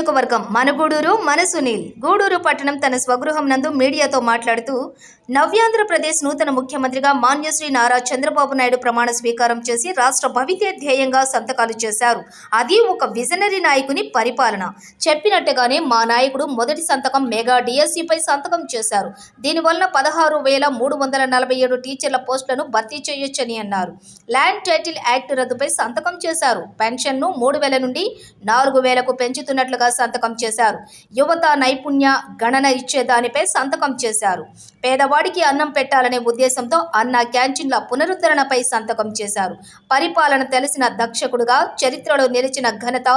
నియోజకవర్గం మన గూడూరు మన సునీల్. గూడూరు పట్టణం తన స్వగృహం నందు మీడియాతో మాట్లాడుతూ నవ్యాంధ్రప్రదేశ్ నూతన ముఖ్యమంత్రిగా మాన్యశ్రీ నారా చంద్రబాబు నాయుడు ప్రమాణ స్వీకారం చేసి రాష్ట్ర భవిత్య ధ్యేయంగా సంతకాలు చేశారు. అది ఒక విజనరీ నాయకుని పరిపాలన. చెప్పినట్టుగానే మా నాయకుడు మొదటి సంతకం మెగా డిఎస్సిపై సంతకం చేశారు. దీనివల్ల పదహారు వేల మూడు వందల నలభై ఏడు టీచర్ల పోస్టులను భర్తీ చేయొచ్చని అన్నారు. ల్యాండ్ టైటిల్ యాక్ట్ రద్దుపై సంతకం చేశారు. పెన్షన్ను మూడు వేల నుండి నాలుగు వేలకు పెంచుతున్నట్లుగా సంతకం చేశారు. యువత నైపుణ్య గణన ఇచ్చే దానిపై సంతకం చేశారు. పేదవాడికి అన్నం పెట్టాలనే ఉద్దేశంతో అన్న క్యాంటీన్ల పునరుద్ధరణపై సంతకం చేశారు. పరిపాలన తెలిసిన దక్షకుడుగా చరిత్రలో నిలిచిన ఘనత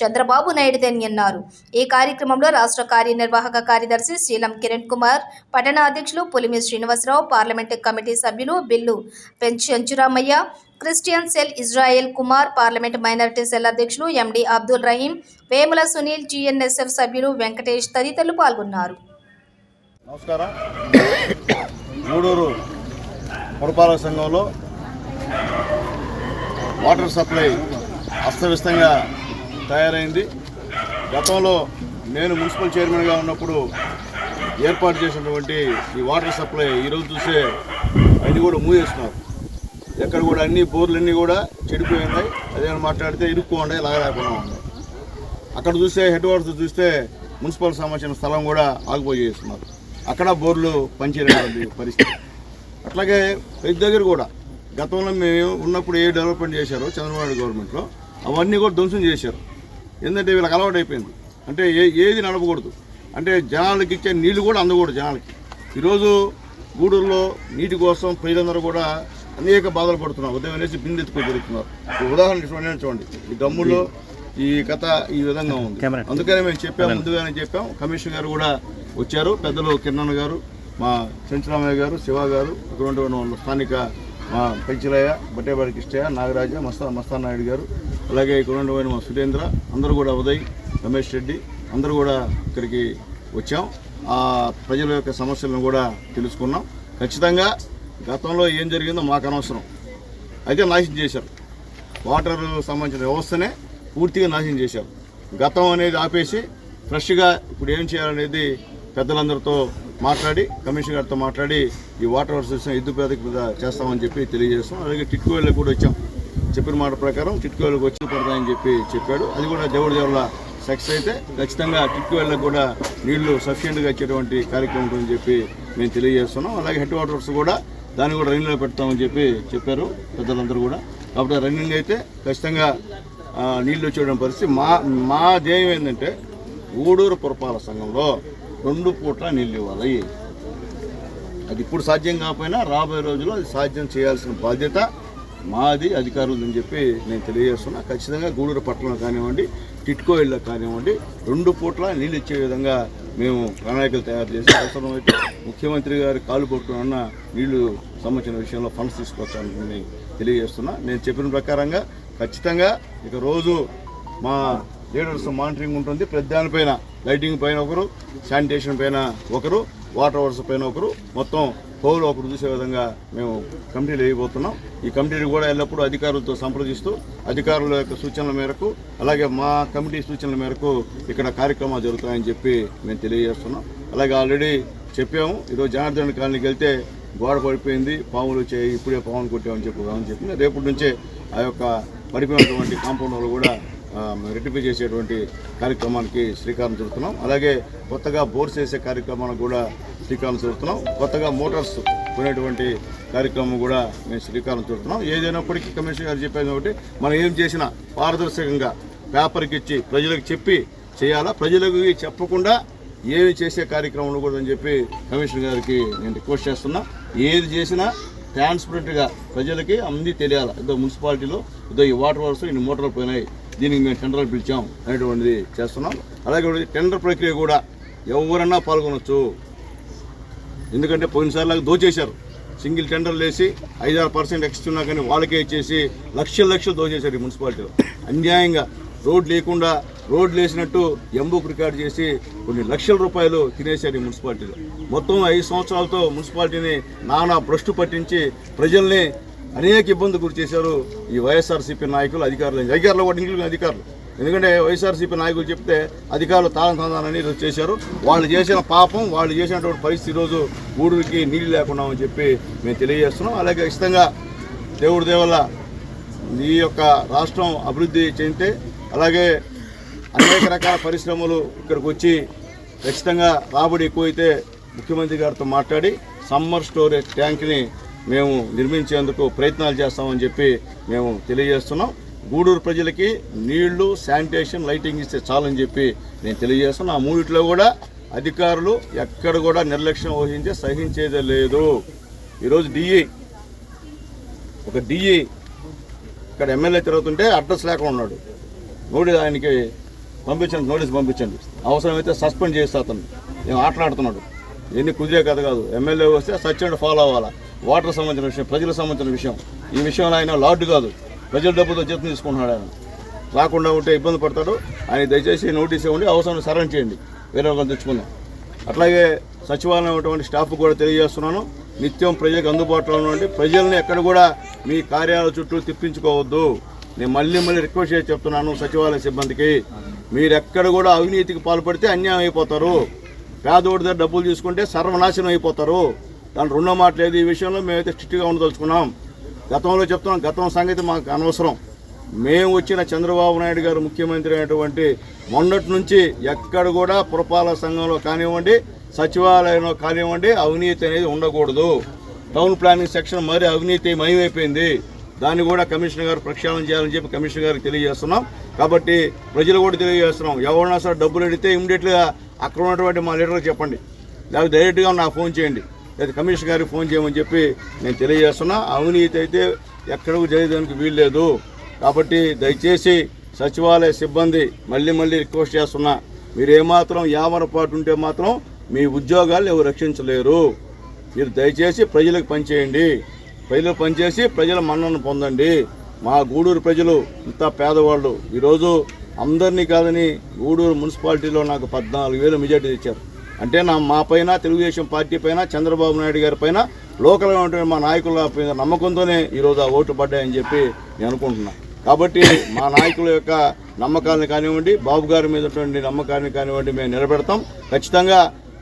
చంద్రబాబు నాయుడుదని అన్నారు. ఈ కార్యక్రమంలో రాష్ట్ర కార్యనిర్వాహక కార్యదర్శి శ్రీలం కిరణ్ కుమార్ పట్టణ అధ్యక్షులు పులిమి శ్రీనివాసరావు పార్లమెంటు కమిటీ సభ్యులు bill Penchanchuramayya Christian cell Israel Kumar parliament minority cell అధ్యక్షులు ఎండి అబ్దుల్ రహీం వేముల సునీల్ జిఎన్ఎస్ఎఫ్ సభ్యులు వెంకటేష్ తదితరులు పాల్గొన్నారు. నమస్కారం. మూడూరు పురపాలక సంఘంలో వాటర్ సప్లై అస్తవ్యస్తంగా తయారైంది. గతంలో నేను మున్సిపల్ చైర్మన్గా ఉన్నప్పుడు ఏర్పాటు చేసినటువంటి ఈ వాటర్ సప్లై ఈరోజు చూసే అది కూడా మూసేస్తున్నారు ఎక్కడ కూడా అన్ని బోర్లు అన్నీ కూడా చెడిపోయి ఉన్నాయి. అదేమైనా మాట్లాడితే ఇరుక్కోండి లాగలేకుండా ఉన్నాయి. అక్కడ చూస్తే హెడ్ వాటర్స్ చూస్తే మున్సిపల్ సంబంధించిన స్థలం కూడా ఆగిపోయి చేస్తున్నారు. అక్కడ బోర్లు పనిచేయడం పరిస్థితి. అట్లాగే ప్రతి దగ్గర కూడా గతంలో మేము ఉన్నప్పుడు ఏ డెవలప్మెంట్ చేశారో చంద్రబాబు గవర్నమెంట్లో అవన్నీ కూడా ధ్వంసం చేశారు. ఎందుకంటే వీళ్ళకి అలవాటు అయిపోయింది. అంటే ఏ ఏది నడపకూడదు. అంటే జనాలకి ఇచ్చే నీళ్ళు కూడా అందకూడదు జనాలకి. ఈరోజు గూడూరులో నీటి కోసం ప్రజలందరూ కూడా అనేక బాధలు పడుతున్నారు ఉదయం అనేసి బిందె ఎత్తుకొని తిరుగుతున్నారు. ఒక ఉదాహరణ చూడండి చూడండి. ఈ గమ్ముల్లో ఈ కథ ఈ విధంగా ఉంది. అందుకనే మేము చెప్పాం ముందుగానే చెప్పాం. కమిషనర్ గారు కూడా వచ్చారు. పెద్దలు కిరణ్ గారు మా చెంచరామయ్య గారు శివ గారు వాళ్ళ స్థానిక మా పెంచలయ్య బట్టేవాడి కిష్టయ్య నాగరాజ మస్తా మస్తాన్ నాయుడు గారు అలాగే ఇక్కడ మా సురేంద్ర అందరూ కూడా ఉదయ్ రమేష్ రెడ్డి అందరూ కూడా ఇక్కడికి వచ్చాం. ఆ ప్రజల యొక్క సమస్యలను కూడా తెలుసుకున్నాం. ఖచ్చితంగా గతంలో ఏం జరిగిందో మాకు అనవసరం. అయితే నాశనం చేశారు. వాటర్ సంబంధించిన వ్యవస్థనే పూర్తిగా నాశనం చేశారు. గతం అనేది ఆపేసి ఫ్రెష్గా ఇప్పుడు ఏం చేయాలనేది పెద్దలందరితో మాట్లాడి కమిషనర్ గారితో మాట్లాడి ఈ వాటర్ వర్సెస్ ఎద్దు పేదకి చేస్తామని చెప్పి తెలియజేస్తాం. అలాగే టిట్కోళ్ళకి కూడా వచ్చాం. చెప్పిన మాట ప్రకారం టిట్కోళ్ళకి వచ్చి పడతాయని చెప్పి చెప్పాడు. అది కూడా దేవుడి దేవుళ్ళ సక్సెస్ అయితే ఖచ్చితంగా టిట్కోళ్ళకి కూడా నీళ్ళు సఫిషియెంట్గా ఇచ్చేటువంటి కార్యక్రమం ఉంటుందని చెప్పి మేము తెలియజేస్తున్నాం. అలాగే హెడ్ వాటర్స్ కూడా దాన్ని కూడా రన్నింగ్లో పెడతామని చెప్పి చెప్పారు పెద్దలందరూ కూడా. కాబట్టి రన్నింగ్ అయితే ఖచ్చితంగా నీళ్ళు నీళ్ళు వచ్చేయడం పరిస్థితి. మా మా ధ్యేయం ఏంటంటే గూడూరు పురపాలక సంఘంలో రెండు పూట్ల నీళ్ళు ఇవ్వాలి. అది ఇప్పుడు సాధ్యం కాకపోయినా రాబోయే రోజుల్లో అది సాధ్యం చేయాల్సిన బాధ్యత మాది అధికారులని చెప్పి నేను తెలియజేస్తున్నా. ఖచ్చితంగా గూడూరు పట్టణం కానివ్వండి టిట్కో ఇళ్ళ కానివ్వండి రెండు పూట్ల నీళ్ళు ఇచ్చే విధంగా మేము ప్రణాళికలు తయారు చేసి అవసరమైతే ముఖ్యమంత్రి గారి కాలు పట్టుకున్న నీళ్ళు సంబంధించిన విషయంలో ఫండ్స్ తీసుకొచ్చానని తెలియజేస్తున్నా. నేను చెప్పిన ప్రకారంగా ఖచ్చితంగా ఇక రోజు మా లీడర్స్ మానిటరింగ్ ఉంటుంది. ప్రతి దానిపైన లైటింగ్ పైన ఒకరు శానిటేషన్ పైన ఒకరు వాటర్ వర్స్ పైన ఒకరు. మొత్తం హోల్ ఒకరు చూసే విధంగా మేము కమిటీలు వేయబోతున్నాం. ఈ కమిటీని కూడా ఎల్లప్పుడూ అధికారులతో సంప్రదిస్తూ అధికారుల యొక్క సూచనల మేరకు అలాగే మా కమిటీ సూచనల మేరకు ఇక్కడ కార్యక్రమాలు జరుగుతాయని చెప్పి మేము తెలియజేస్తున్నాం. అలాగే ఆల్రెడీ చెప్పాము ఈరోజు జనార్దన్ కాలనీకి వెళ్తే గోడ పడిపోయింది పాములు వచ్చాయి ఇప్పుడే పాములు కొట్టామని చెప్పి అని చెప్పింది రేపటి నుంచే ఆ యొక్క పడిపోయినటువంటి కాంపౌండ్ వాళ్ళు కూడా రెక్టిఫై చేసేటువంటి కార్యక్రమానికి శ్రీకారం చుడుతున్నాం. అలాగే కొత్తగా బోర్స్ వేసే కార్యక్రమానికి కూడా శ్రీకారం చుడుతున్నాం కొత్తగా మోటార్స్ కొనేటువంటి కార్యక్రమం కూడా మేము శ్రీకారం చుడుతున్నాం ఏదైనప్పటికీ కమిషనర్ గారు చెప్పేది ఒకటి మనం ఏం చేసినా పారదర్శకంగా పేపర్కి ఇచ్చి ప్రజలకు చెప్పి చేయాలా? ప్రజలకు చెప్పకుండా ఏమి చేసే కార్యక్రమం కూడా అని చెప్పి కమిషనర్ గారికి నేను రిక్వెస్ట్ చేస్తున్నా. ఏది చేసినా ట్రాన్స్పరెంట్గా ప్రజలకి అన్నీ తెలియాలి? ఇదో మున్సిపాలిటీలో ఇదో ఈ వాటర్ వర్క్స్ ఇన్ని మోటార్లు పోయినాయి దీనికి మేము టెండర్లు పిలిచాం అనేటువంటిది చేస్తున్నాం. అలాగే టెండర్ ప్రక్రియ కూడా ఎవరన్నా పాల్గొనవచ్చు ఎందుకంటే పోయినసార్లు దోచేశారు. సింగిల్ టెండర్లు వేసి ఐదారు పర్సెంట్ ఎక్స్ట్రా ఉన్నా కానీ వాళ్ళకే ఇచ్చేసి లక్షల లక్షలు దోచేశారు ఈ మున్సిపాలిటీలో అన్యాయంగా రోడ్ లేకుండా రోడ్లు వేసినట్టు ఎంబుక్ రికార్డ్ చేసి కొన్ని లక్షల రూపాయలు తినేశారు ఈ మున్సిపాలిటీలో. మొత్తం ఐదు సంవత్సరాలతో మున్సిపాలిటీని నానా భ్రష్టు పట్టించి ప్రజల్ని అనేక ఇబ్బందులు గురి చేశారు ఈ వైఎస్ఆర్సీపీ నాయకులు అధికారులు. అధికారులు వాటి అధికారులు. ఎందుకంటే వైఎస్ఆర్సీపీ నాయకులు చెప్తే అధికారులు తాళం తందానని ఈరోజు చేశారు. వాళ్ళు చేసిన పాపం వాళ్ళు చేసినటువంటి పరిస్థితి ఈరోజు ఊరికి నీళ్ళు లేకుండా అని చెప్పి మేము తెలియజేస్తున్నాం. అలాగే ఖచ్చితంగా దేవుడి దేవల్ల ఈ యొక్క రాష్ట్రం అభివృద్ధి చెందితే అలాగే అనేక రకాల పరిశ్రమలు ఇక్కడికి వచ్చి ఖచ్చితంగా రాబడి ఎక్కువైతే ముఖ్యమంత్రి గారితో మాట్లాడి సమ్మర్ స్టోరేజ్ ట్యాంక్ని మేము నిర్మించేందుకు ప్రయత్నాలు చేస్తామని చెప్పి మేము తెలియజేస్తున్నాం. గూడూరు ప్రజలకి నీళ్ళు శానిటేషన్ లైటింగ్ ఇస్తే చాలని చెప్పి నేను తెలియజేస్తాను ఆ మూడిట్లో కూడా అధికారులు ఎక్కడ కూడా నిర్లక్ష్యం వహించే సహించేదే లేదు. ఈరోజు డిఈ ఒక డిఈ ఇక్కడ ఎమ్మెల్యే తిరుగుతుంటే అడ్రస్ లేకుండా ఉన్నాడు. నోటీస్ ఆయనకి పంపించండి నోటీస్ పంపించండి. అవసరమైతే సస్పెండ్ చేస్తే అతను నేను ఆటలాడుతున్నాడు? ఎన్ని కుదిరే కథ కాదు. ఎమ్మెల్యే వస్తే సత్యం ఫాలో అవ్వాలా? వాటర్ సంబంధించిన విషయం ప్రజలకు సంబంధించిన విషయం. ఈ విషయంలో ఆయన లార్డు కాదు. ప్రజల డబ్బుతో జీతం తీసుకుంటున్నాడు ఆయన. రాకుండా ఉంటే ఇబ్బంది పడతాడు. ఆయన దయచేసి నోటీస్ ఇవ్వండి అవసరం సరం చేయండి. వేరే ఒకరు తెచ్చుకుందాం. అట్లాగే సచివాలయం ఉన్నటువంటి స్టాఫ్ కూడా తెలియజేస్తున్నాను. నిత్యం ప్రజలకు అందుబాటులో ఉన్నటువంటి ప్రజల్ని ఎక్కడ కూడా మీ కార్యాలయ చుట్టూ తిప్పించుకోవద్దు. నేను మళ్ళీ మళ్ళీ రిక్వెస్ట్ చేసి చెప్తున్నాను సచివాలయ సిబ్బందికి. మీరెక్కడ కూడా అవినీతికి పాల్పడితే అన్యాయం అయిపోతారు. పేదోడి దగ్గర డబ్బులు తీసుకుంటే సర్వనాశనం అయిపోతారు. దాని రెండో మాట లేదు ఈ విషయంలో మేమైతే స్ట్రిక్ట్గా ఉండదలుచుకున్నాం. గతంలో చెప్తున్నాం గతం సంగతి మాకు అనవసరం. మేము వచ్చిన చంద్రబాబు నాయుడు గారు ముఖ్యమంత్రి అయినటువంటి మొన్నటి నుంచి ఎక్కడ కూడా పురపాలక సంఘంలో కానివ్వండి సచివాలయంలో కానివ్వండి అవినీతి అనేది ఉండకూడదు. టౌన్ ప్లానింగ్ సెక్షన్ మరి అవినీతి మయమైపోయింది. దాన్ని కూడా కమిషనర్ గారు ప్రక్షాళన చేయాలని చెప్పి కమిషనర్ గారికి తెలియజేస్తున్నాం. కాబట్టి ప్రజలు కూడా తెలియజేస్తున్నాం. ఎవరైనా సరే డబ్బులు అడిగితే ఇమీడియట్గా అక్కడ ఉన్నటువంటి మా లీడర్కి చెప్పండి. లేకపోతే డైరెక్ట్గా నాకు ఫోన్ చేయండి. లేదా కమిషనర్ గారికి ఫోన్ చేయమని చెప్పి నేను తెలియజేస్తున్నా. అవినీతి అయితే ఎక్కడికి చేయడానికి వీల్లేదు. కాబట్టి దయచేసి సచివాలయ సిబ్బంది మళ్ళీ మళ్ళీ రిక్వెస్ట్ చేస్తున్నా. మీరు ఏమాత్రం యామరపాటు ఉంటే మాత్రం మీ ఉద్యోగాలు ఎవరు రక్షించలేరు. మీరు దయచేసి ప్రజలకు పనిచేయండి. ప్రజలకు పనిచేసి ప్రజల మన్నను పొందండి. మా గూడూరు ప్రజలు ఇంత పేదవాళ్ళు. ఈరోజు అందరినీ కాదని గూడూరు మున్సిపాలిటీలో నాకు పద్నాలుగు వేలు మెజార్టీ తెచ్చారు. అంటే నా మా పైన తెలుగుదేశం పార్టీ పైన చంద్రబాబు నాయుడు గారి పైన లోకల్గా ఉంటే మా నాయకుల పైన నమ్మకంతోనే ఈరోజు ఆ ఓటు పడ్డాయని చెప్పి నేను అనుకుంటున్నా. కాబట్టి మా నాయకుల యొక్క నమ్మకాలను కానివ్వండి బాబు గారి మీద ఉన్నటువంటి నమ్మకాన్ని కానివ్వండి మేము నిలబెడతాం. ఖచ్చితంగా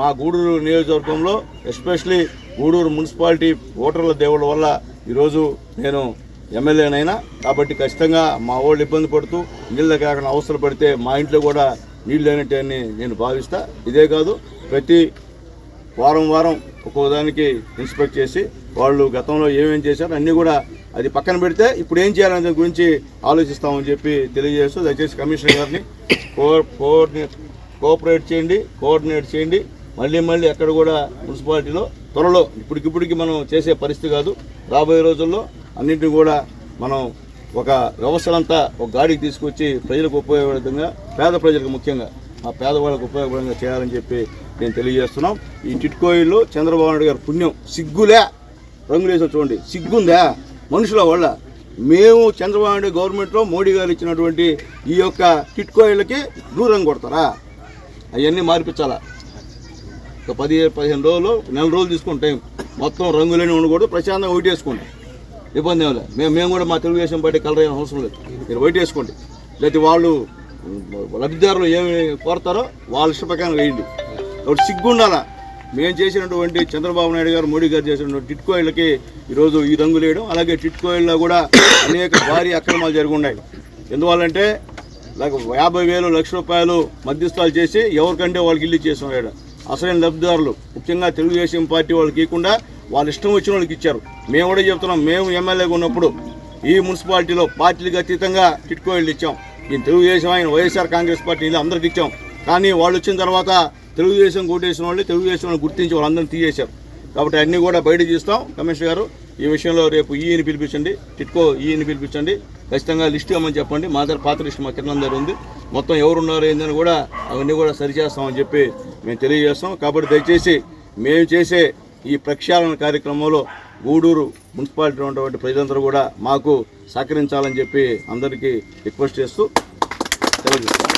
మా గూడూరు నియోజకవర్గంలో ఎస్పెషలీ గూడూరు మున్సిపాలిటీ ఓటర్ల దేవుళ్ళ వల్ల ఈరోజు నేను ఎమ్మెల్యేనైనా. కాబట్టి ఖచ్చితంగా మా వాళ్ళు ఇబ్బంది పడుతూ నీళ్ళ కాకుండా అవసరం పడితే మా ఇంట్లో కూడా నీళ్ళు లేనట్టని నేను భావిస్తా. ఇదే కాదు ప్రతి వారం వారం ఒక్కో దానికి ఇన్స్పెక్ట్ చేసి వాళ్ళు గతంలో ఏమేం చేశారో అన్నీ కూడా అది పక్కన పెడితే ఇప్పుడు ఏం చేయాలనే దాని గురించి ఆలోచిస్తామని చెప్పి తెలియజేస్తూ దయచేసి కమిషనర్ గారిని కో కోఆర్డినేట్ కోఆపరేట్ చేయండి కోఆర్డినేట్ చేయండి. మళ్ళీ మళ్ళీ ఎక్కడ కూడా మున్సిపాలిటీలో త్వరలో ఇప్పటికిప్పటికి మనం చేసే పరిస్థితి కాదు. రాబోయే రోజుల్లో అన్నింటినీ కూడా మనం ఒక వ్యవస్థలంతా ఒక గాడికి తీసుకొచ్చి ప్రజలకు ఉపయోగపడే విధంగా పేద ప్రజలకు ముఖ్యంగా ఆ పేదవాళ్ళకు ఉపయోగపడంగా చేయాలని చెప్పి నేను తెలియజేస్తున్నాం. ఈ టిట్కోయిల్లో చంద్రబాబు నాయుడు గారి పుణ్యం సిగ్గులే. రంగులేసిన చూడండి సిగ్గుందా? మనుషుల వల్ల. మేము చంద్రబాబు నాయుడు గవర్నమెంట్లో మోడీ గారు ఇచ్చినటువంటి ఈ యొక్క టిట్కోయిలకి దూరం కొడతారా? అవన్నీ మార్పించాలా? ఒక పది పదిహేను రోజులు నెల రోజులు తీసుకుంటాం టైం. మొత్తం రంగులేని ఉండకూడదు ప్రశాంతంగా వైట్ వేసుకోండి. ఇబ్బంది ఏమి లేదు. మేము మేము కూడా మా తెలుగుదేశం పార్టీ కలర్ అవసరం లేదు. మీరు వైట్ చేసుకోండి లేకపోతే వాళ్ళు లబ్ధిదారులు ఏమి కోరతారో వాళ్ళ ఇష్ట ప్రకారం వేయండి. కాబట్టి సిగ్గుండాలా మేము చేసినటువంటి చంద్రబాబు నాయుడు గారు మోడీ గారు చేసినటువంటి టిట్కోయిళ్ళకి ఈరోజు ఈ రంగులు వేయడం అలాగే టిట్కోయిల్లో కూడా అనేక భారీ అక్రమాలు జరుగున్నాయి. ఉన్నాయి ఎందువల్లంటే లేక యాభై వేలు లక్ష రూపాయలు మధ్యస్థాలు చేసి ఎవరికంటే వాళ్ళకి ఇల్లు చేసిన అసలైన లబ్ధిదారులు. ముఖ్యంగా తెలుగుదేశం పార్టీ వాళ్ళకి ఇవ్వకుండా వాళ్ళ ఇష్టం వచ్చిన వాళ్ళకి ఇచ్చారు. మేము కూడా చెప్తున్నాం మేము ఎమ్మెల్యేగా ఉన్నప్పుడు ఈ మున్సిపాలిటీలో పార్టీలకు అతీతంగా టిట్కో ఇచ్చాం. ఈ తెలుగుదేశం ఆయన వైఎస్ఆర్ కాంగ్రెస్ పార్టీ ఇల్లు అందరికి ఇచ్చాం. కానీ వాళ్ళు వచ్చిన తర్వాత తెలుగుదేశం కోటేసిన వాళ్ళు తెలుగుదేశం వాళ్ళు గుర్తించి వాళ్ళందరినీ తీయేశారు కాబట్టి అన్నీ కూడా బయట తీస్తాం కమిషనర్ గారు. ఈ విషయంలో రేపు ఈయని పిలిపించండి టిట్కో ఈయని పిలిపించండి. ఖచ్చితంగా లిస్ట్ ఇవ్వమని చెప్పండి. మా దగ్గర పాత లిస్ట్ మా కింద దగ్గర ఉంది. మొత్తం ఎవరున్నారు ఏందని కూడా అవన్నీ కూడా సరిచేస్తామని చెప్పి మేము తెలియజేస్తాం. కాబట్టి దయచేసి మేము చేసే ఈ ప్రక్షాళన కార్యక్రమంలో గూడూరు మున్సిపాలిటీ ఉన్నటువంటి ప్రజలందరూ కూడా మాకు సహకరించాలని చెప్పి అందరికీ రిక్వెస్ట్ చేస్తూ తెలియజేస్తాం